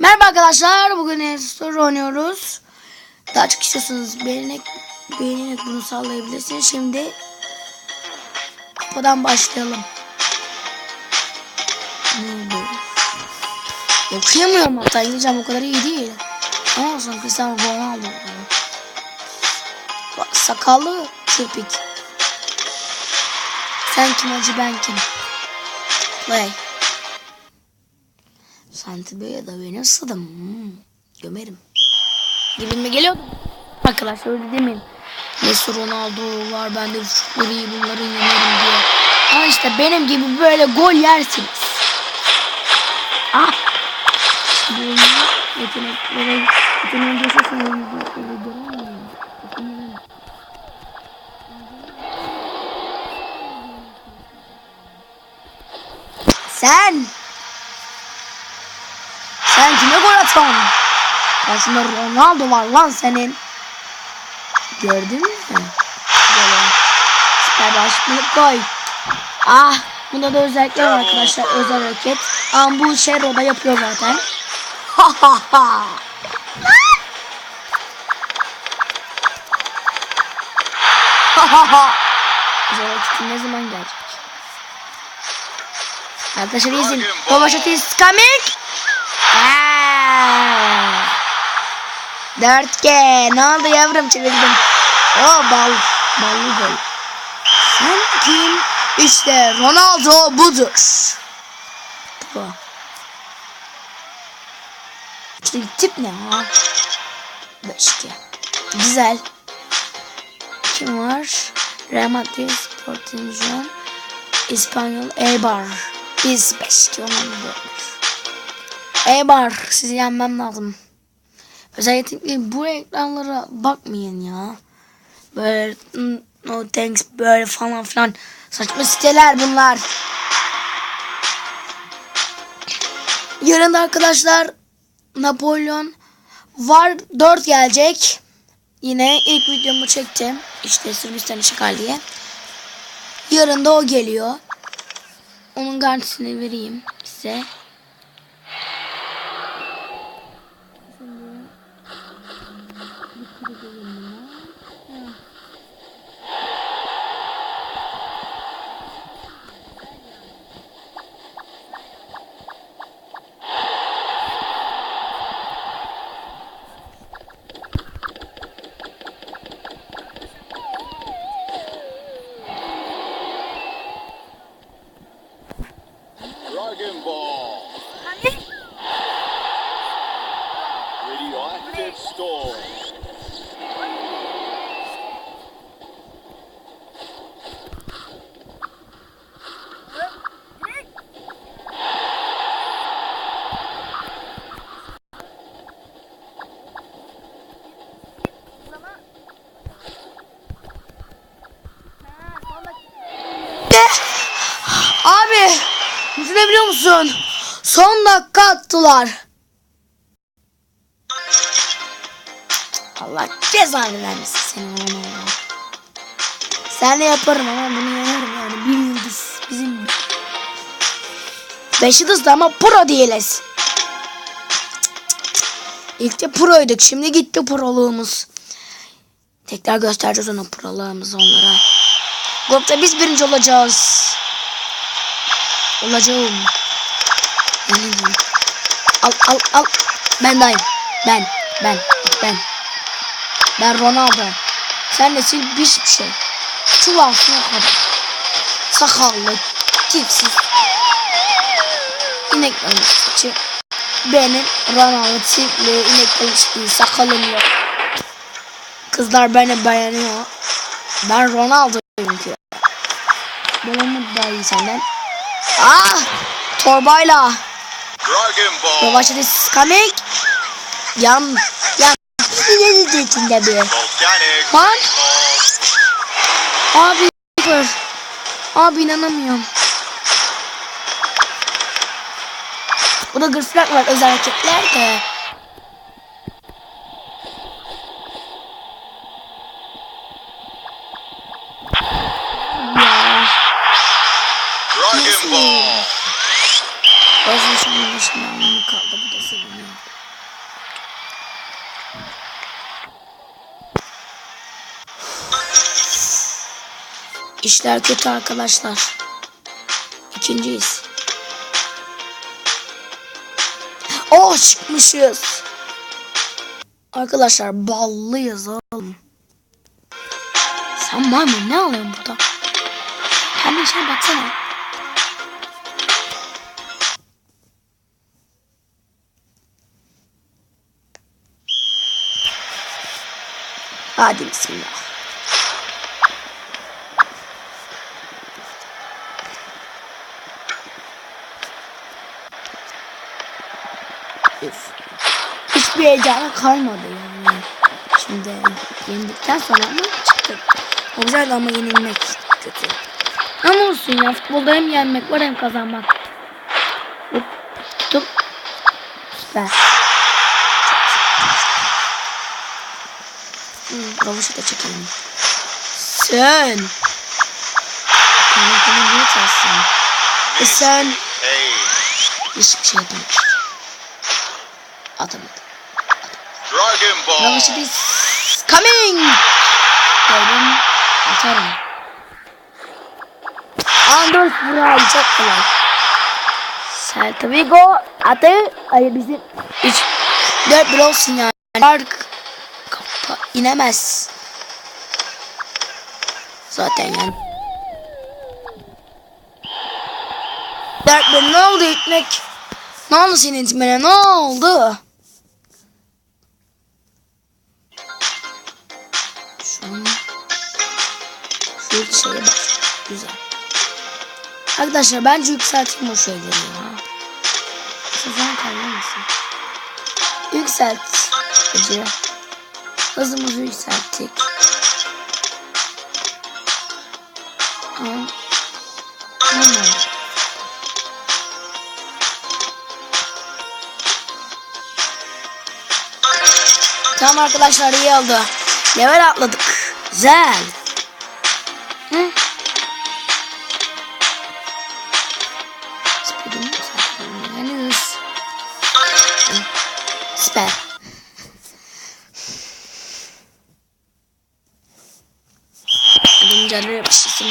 Merhaba arkadaşlar. Bugün Story oynuyoruz. Daha çok istiyorsanız beğenerek, beğenerek bunu sağlayabilirsiniz. Şimdi kupadan başlayalım. Ne oldu? Okuyamıyorum hatta. İngilizcem o kadar iyi değil. Ama olsun Cristiano Ronaldo. Bak sakallı köpek. Sen kim acı ben kim? Play. Santi Bey'e da benim sıdım. Hmm, gömerim. Gibime geliyordu. Arkadaşlar öyle demeyin. Messi Ronaldo var ben de şutları iyi bunların yenerim diye. Ama işte benim gibi böyle gol yersiniz. Ah! Bu Sen! Sen kime gol atan? Karşında Ronaldo var lan senin. Gördün mü? Böyle. Süper başlık koy. Ah bunda da özellikler var arkadaşlar. Özel hareket. Ama bu şey Roda yapıyor zaten. Ha ha ha. Hareketin ne zaman gelecek? Arkadaşlar izin. Rovaşat is coming. Aa. 4G. Ne oldu yavrum çevirdim. Oh bal. Ballı gol. Sen kim? İşte Ronaldo budur. Bu. İşte tip ne ha? 5G. Güzel. Kim var? Real Madrid, Sporting John, İspanyol Eibar. Biz 5G olan bu. Eybar sizi yenmem lazım. Özellikle bu reklamlara bakmayın ya. Böyle mm, no thanks böyle falan filan. Saçma siteler bunlar. Yarın da arkadaşlar Napolyon var 4 gelecek. Yine ilk videomu çektim. İşte Sırbistan işgal diye. Yarın da o geliyor. Onun garantisini vereyim size. Dragon Ball. Storm. De. Abi musun? Son dakika attılar. Allah cezanı vermesin senin oğlum ya. Sen de yaparım ama bunu yenerim yani. Bir yıldız bizim. Beş yıldız da ama pro değiliz. İlk de proyduk. Şimdi gitti proluğumuz. Tekrar göstereceğiz ona proluğumuzu onlara. Grupta biz birinci olacağız. Olacağım. Al al al. Ben dayım. Ben. Ben. Ben. Ben Ronaldo. Sen nesin? Hiçbir şey. Çuval kadar. Sakallı. Tipsiz. İnek saçı. Benim Ronaldo tipli inek değil. Sakalım yok. Kızlar beni beğeniyor. Ben Ronaldo'yum ki. Babamı daha iyi senden. Ah! Torbayla. Dragon Ball. Yavaşladı coming. Yan. Ne içinde bir. Ball. Abi. Gör. Abi inanamıyorum. Bu da gırflak var özel hareketler de. Ya. Dragon Ball. Özür dilerim. Şimdi kaldı bu da seviniyor. İşler kötü arkadaşlar. İkinciyiz. Oh çıkmışız. Arkadaşlar ballıyız oğlum. Sen maymun ne alıyorsun burada? Kendi işine baksana. Hadi bismillah. Hiçbir heyecanı kalmadı yani. Şimdi yenildikten sonra ama çıktık. O güzel ama yenilmek kötü. Ama olsun ya futbolda hem yenmek var hem kazanmak. Hop. Tutup. Süper. Hmm, Kavuşu da çekelim. Sen. Tamam niye çalsın? E sen. Hey. Hiçbir şey yapamadım. Atamadım. Dragon Ball. Kavuşu is coming. Dedim. Atarım. Anders Buray çok kolay. Celta Vigo adı ay bizim 3 4 bir olsun yani. Fark kapa inemez. Zaten yani. Dert ne oldu itmek? Ne oldu senin itmene ne oldu? Şu an şu şeye bak. Güzel. Arkadaşlar bence yükselteyim o şeyleri ya. Sezon kalır mısın? Yükselt. Acı. Hızımızı yükselttik. Normal. Tamam arkadaşlar iyi oldu. Level atladık. Güzel. Hı? Süper. Benim canım yapıştırsın.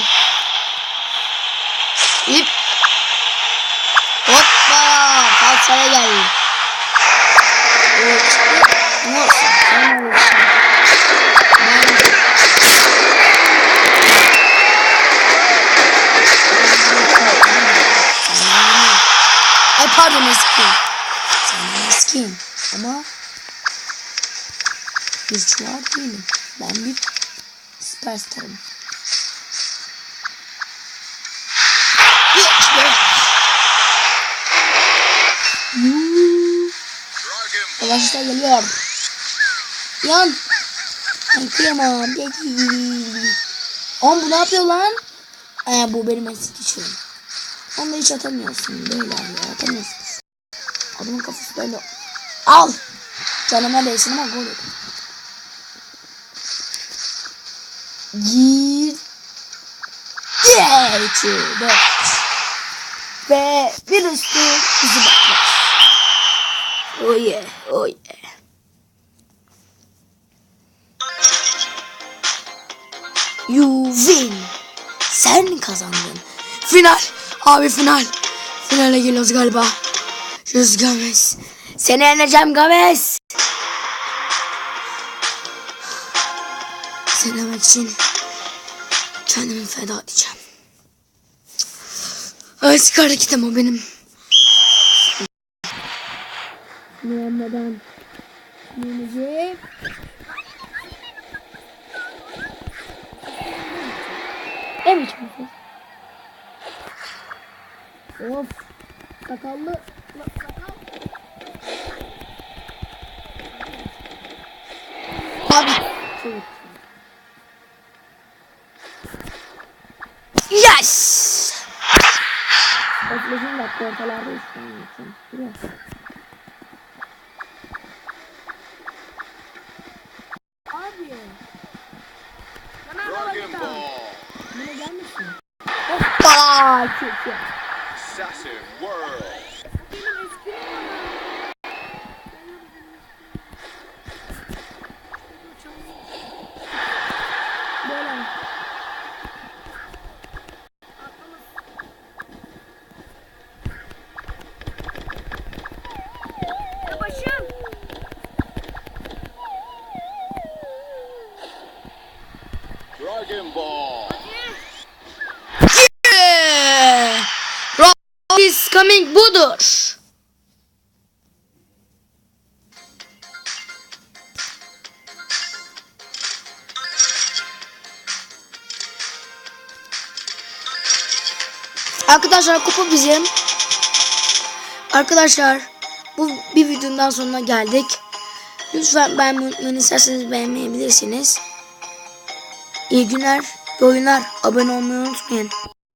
İp. Pardon eskiyim. Sen eskiyim ama güçlüler değilim. Ben bir süperstarım. Savaşta geliyor. Yan. Ay kıyamam. Oğlum bu ne yapıyor lan? Ee, bu benim eski kişiyim. Onu hiç atamıyorsun. Böyle ya atamıyorsun. Adamın kafası böyle. Al. Canıma değsin ama gol et. Gir. Geç. Dört. Ve bir üstü bizi baklar. Oh yeah, oh yeah. You win. Sen kazandın. Final. Abi final. Finale geliyoruz galiba. Yüz Gomez. Seni yeneceğim Gomez. Yemek için kendimi feda edeceğim. Eski hareketim o benim. Yenmeden yeneceğim. Evet. Of. Sakallı. Sakal. Abi. Çabuk. Yes. Öflesin bak ortalarda üstüne Biraz. Abi. Dragon Ball. Buna gelmesin. Hoppa. Çok iyi. Assassin World. Böyle. Coming budur. Arkadaşlar kupa bizim. Arkadaşlar bu bir videonun sonuna geldik. Lütfen beğenmeyi unutmayın. İsterseniz beğenmeyebilirsiniz. İyi günler ve oyunlar. Abone olmayı unutmayın.